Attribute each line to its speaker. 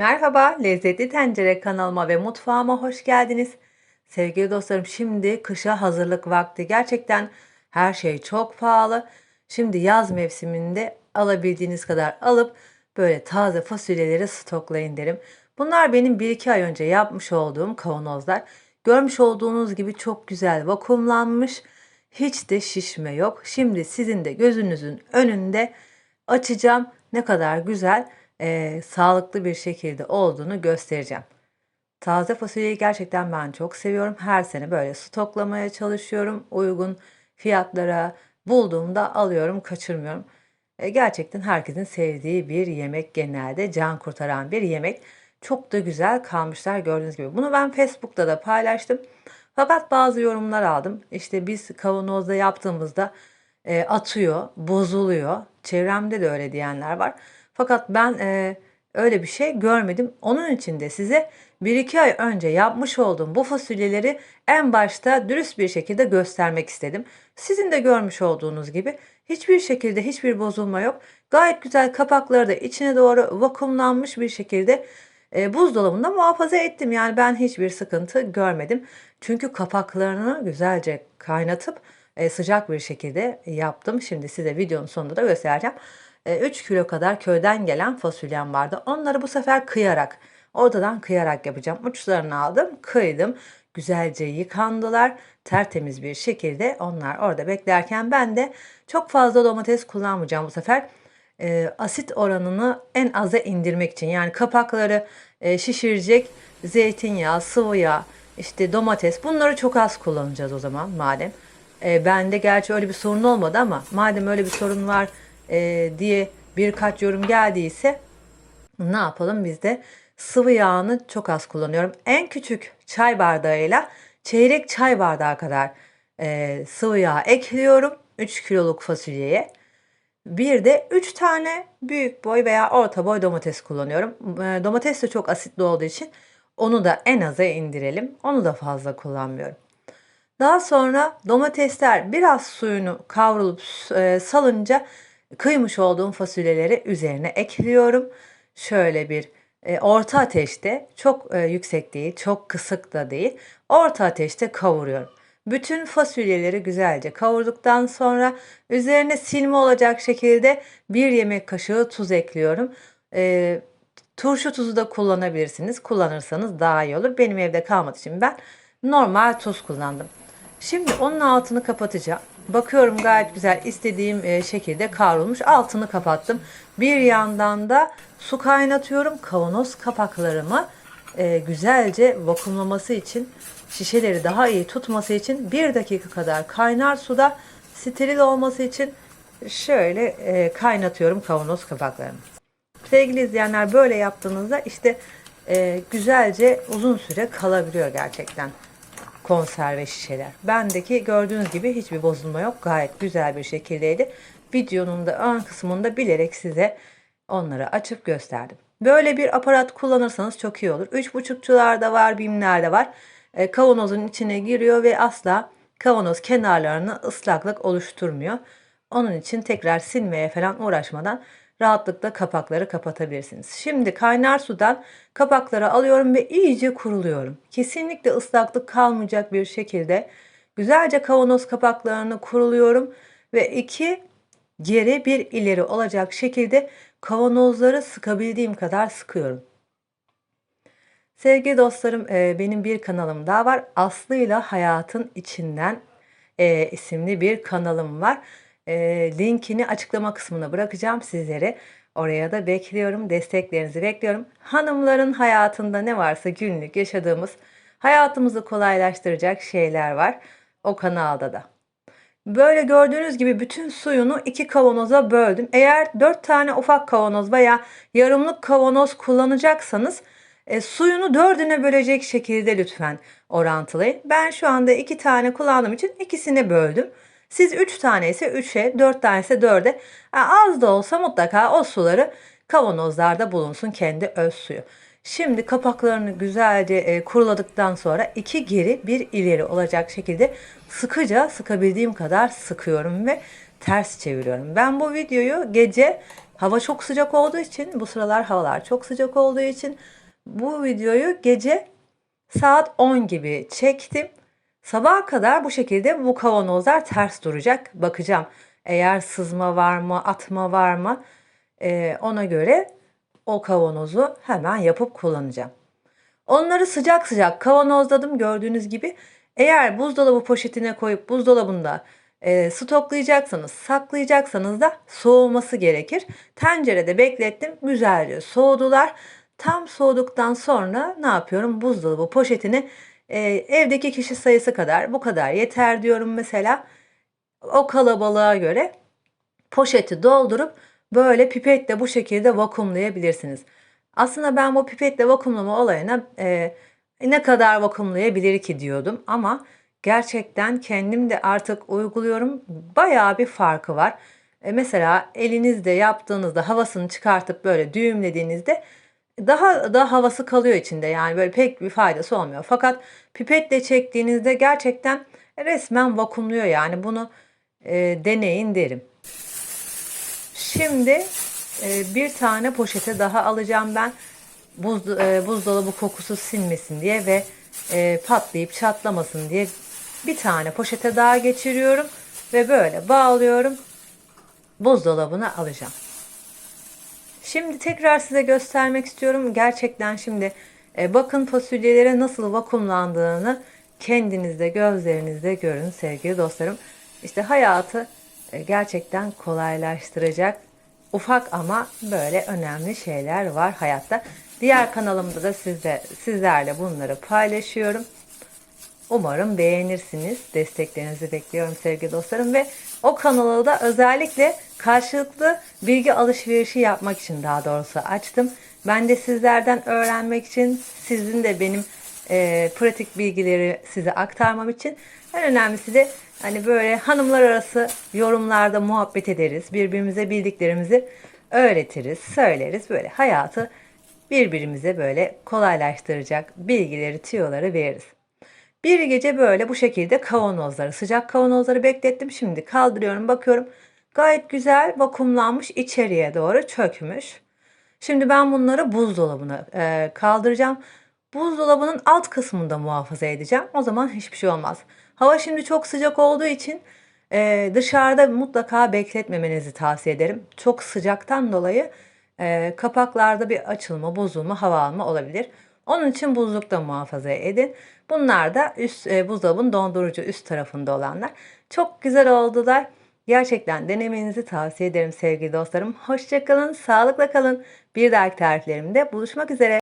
Speaker 1: Merhaba, Lezzetli Tencere kanalıma ve mutfağıma hoş geldiniz. Sevgili dostlarım, şimdi kışa hazırlık vakti. Gerçekten her şey çok pahalı. Şimdi yaz mevsiminde alabildiğiniz kadar alıp böyle taze fasulyeleri stoklayın derim. Bunlar benim 1-2 ay önce yapmış olduğum kavanozlar. Görmüş olduğunuz gibi çok güzel vakumlanmış. Hiç de şişme yok. Şimdi sizin de gözünüzün önünde açacağım. Ne kadar güzel, eee, sağlıklı bir şekilde olduğunu göstereceğim. Taze fasulyeyi gerçekten ben çok seviyorum. Her sene böyle stoklamaya çalışıyorum. Uygun fiyatlara bulduğumda alıyorum, kaçırmıyorum. E, gerçekten herkesin sevdiği bir yemek genelde can kurtaran bir yemek. Çok da güzel kalmışlar gördüğünüz gibi. Bunu ben Facebook'ta da paylaştım. Fakat bazı yorumlar aldım. İşte biz kavanozda yaptığımızda e, atıyor, bozuluyor. Çevremde de öyle diyenler var. Fakat ben e, öyle bir şey görmedim. Onun için de size 1-2 ay önce yapmış olduğum bu fasulyeleri en başta dürüst bir şekilde göstermek istedim. Sizin de görmüş olduğunuz gibi hiçbir şekilde hiçbir bozulma yok. Gayet güzel kapakları da içine doğru vakumlanmış bir şekilde e, buzdolabında muhafaza ettim. Yani ben hiçbir sıkıntı görmedim. Çünkü kapaklarını güzelce kaynatıp e, sıcak bir şekilde yaptım. Şimdi size videonun sonunda da göstereceğim. E, 3 kilo kadar köyden gelen fasulyem vardı. Onları bu sefer kıyarak, ortadan kıyarak yapacağım. Uçlarını aldım, kıydım. Güzelce yıkandılar. Tertemiz bir şekilde onlar orada beklerken ben de çok fazla domates kullanmayacağım bu sefer. E, asit oranını en aza indirmek için yani kapakları e, şişirecek zeytinyağı, sıvı yağ, işte domates bunları çok az kullanacağız o zaman madem. E, bende gerçi öyle bir sorun olmadı ama madem öyle bir sorun var e, diye birkaç yorum geldiyse ne yapalım biz de sıvı yağını çok az kullanıyorum. En küçük çay bardağıyla çeyrek çay bardağı kadar e, sıvı yağ ekliyorum 3 kiloluk fasulyeye. Bir de 3 tane büyük boy veya orta boy domates kullanıyorum. E, domates de çok asitli olduğu için onu da en aza indirelim. Onu da fazla kullanmıyorum. Daha sonra domatesler biraz suyunu kavrulup e, salınca kıymış olduğum fasulyeleri üzerine ekliyorum. Şöyle bir e, orta ateşte çok e, yüksek değil, çok kısık da değil. Orta ateşte kavuruyorum. Bütün fasulyeleri güzelce kavurduktan sonra üzerine silme olacak şekilde bir yemek kaşığı tuz ekliyorum. E, turşu tuzu da kullanabilirsiniz. Kullanırsanız daha iyi olur. Benim evde kalmadığı için ben normal tuz kullandım. Şimdi onun altını kapatacağım. Bakıyorum gayet güzel istediğim e, şekilde kavrulmuş. Altını kapattım. Bir yandan da su kaynatıyorum. Kavanoz kapaklarımı e, güzelce vakumlaması için şişeleri daha iyi tutması için bir dakika kadar kaynar suda steril olması için şöyle e, kaynatıyorum kavanoz kapaklarını. Sevgili izleyenler böyle yaptığınızda işte güzelce uzun süre kalabiliyor gerçekten konserve şişeler. Bendeki gördüğünüz gibi hiçbir bozulma yok. Gayet güzel bir şekildeydi. Videonun da ön kısmında bilerek size onları açıp gösterdim. Böyle bir aparat kullanırsanız çok iyi olur. 3.5'çular da var, bimler de var. E, kavanozun içine giriyor ve asla kavanoz kenarlarını ıslaklık oluşturmuyor. Onun için tekrar silmeye falan uğraşmadan rahatlıkla kapakları kapatabilirsiniz. Şimdi kaynar sudan kapakları alıyorum ve iyice kuruluyorum. Kesinlikle ıslaklık kalmayacak bir şekilde güzelce kavanoz kapaklarını kuruluyorum ve iki geri bir ileri olacak şekilde kavanozları sıkabildiğim kadar sıkıyorum. Sevgili dostlarım e, benim bir kanalım daha var. Aslı ile Hayatın içinden e, isimli bir kanalım var. E, linkini açıklama kısmına bırakacağım sizlere. Oraya da bekliyorum. Desteklerinizi bekliyorum. Hanımların hayatında ne varsa günlük yaşadığımız hayatımızı kolaylaştıracak şeyler var. O kanalda da. Böyle gördüğünüz gibi bütün suyunu iki kavanoza böldüm. Eğer dört tane ufak kavanoz veya yarımlık kavanoz kullanacaksanız e, suyunu dördüne bölecek şekilde lütfen orantılayın. Ben şu anda iki tane kullandığım için ikisini böldüm. Siz üç tane ise üçe, dört tane ise dörde az da olsa mutlaka o suları kavanozlarda bulunsun kendi öz suyu. Şimdi kapaklarını güzelce e, kuruladıktan sonra iki geri bir ileri olacak şekilde sıkıca sıkabildiğim kadar sıkıyorum ve ters çeviriyorum. Ben bu videoyu gece hava çok sıcak olduğu için bu sıralar havalar çok sıcak olduğu için bu videoyu gece saat 10 gibi çektim. Sabaha kadar bu şekilde bu kavanozlar ters duracak. Bakacağım eğer sızma var mı, atma var mı Ee, ona göre o kavanozu hemen yapıp kullanacağım. Onları sıcak sıcak kavanozladım gördüğünüz gibi. Eğer buzdolabı poşetine koyup buzdolabında e, stoklayacaksanız, saklayacaksanız da soğuması gerekir. Tencerede beklettim, güzelce soğudular. Tam soğuduktan sonra ne yapıyorum? Buzdolabı poşetini e, evdeki kişi sayısı kadar, bu kadar yeter diyorum mesela. O kalabalığa göre poşeti doldurup böyle pipetle bu şekilde vakumlayabilirsiniz. Aslında ben bu pipetle vakumlama olayına e, ne kadar vakumlayabilir ki diyordum ama gerçekten kendim de artık uyguluyorum. Bayağı bir farkı var. E, mesela elinizde yaptığınızda havasını çıkartıp böyle düğümlediğinizde daha da havası kalıyor içinde yani böyle pek bir faydası olmuyor. Fakat pipetle çektiğinizde gerçekten resmen vakumluyor yani bunu e, deneyin derim. Şimdi e, bir tane poşete daha alacağım ben. Buz, e, buzdolabı kokusu sinmesin diye ve e, patlayıp çatlamasın diye bir tane poşete daha geçiriyorum ve böyle bağlıyorum. Buzdolabına alacağım. Şimdi tekrar size göstermek istiyorum. Gerçekten şimdi e, bakın fasulyelere nasıl vakumlandığını kendinizde gözlerinizde görün sevgili dostlarım. İşte hayatı e, gerçekten kolaylaştıracak ufak ama böyle önemli şeyler var hayatta. Diğer kanalımda da sizde, sizlerle bunları paylaşıyorum. Umarım beğenirsiniz. Desteklerinizi bekliyorum sevgili dostlarım ve o kanalı da özellikle karşılıklı bilgi alışverişi yapmak için daha doğrusu açtım. Ben de sizlerden öğrenmek için, sizin de benim e, pratik bilgileri size aktarmam için en önemlisi de hani böyle hanımlar arası yorumlarda muhabbet ederiz. Birbirimize bildiklerimizi öğretiriz, söyleriz. Böyle hayatı birbirimize böyle kolaylaştıracak bilgileri, tüyoları veririz. Bir gece böyle bu şekilde kavanozları, sıcak kavanozları beklettim. Şimdi kaldırıyorum, bakıyorum. Gayet güzel vakumlanmış, içeriye doğru çökmüş. Şimdi ben bunları buzdolabına e, kaldıracağım. Buzdolabının alt kısmında muhafaza edeceğim. O zaman hiçbir şey olmaz. Hava şimdi çok sıcak olduğu için e, dışarıda mutlaka bekletmemenizi tavsiye ederim. Çok sıcaktan dolayı e, kapaklarda bir açılma, bozulma, hava alma olabilir. Onun için buzlukta muhafaza edin. Bunlar da üst e, buzdolabın dondurucu üst tarafında olanlar. Çok güzel oldular. Gerçekten denemenizi tavsiye ederim sevgili dostlarım. Hoşçakalın, sağlıkla kalın. Bir dahaki tariflerimde buluşmak üzere.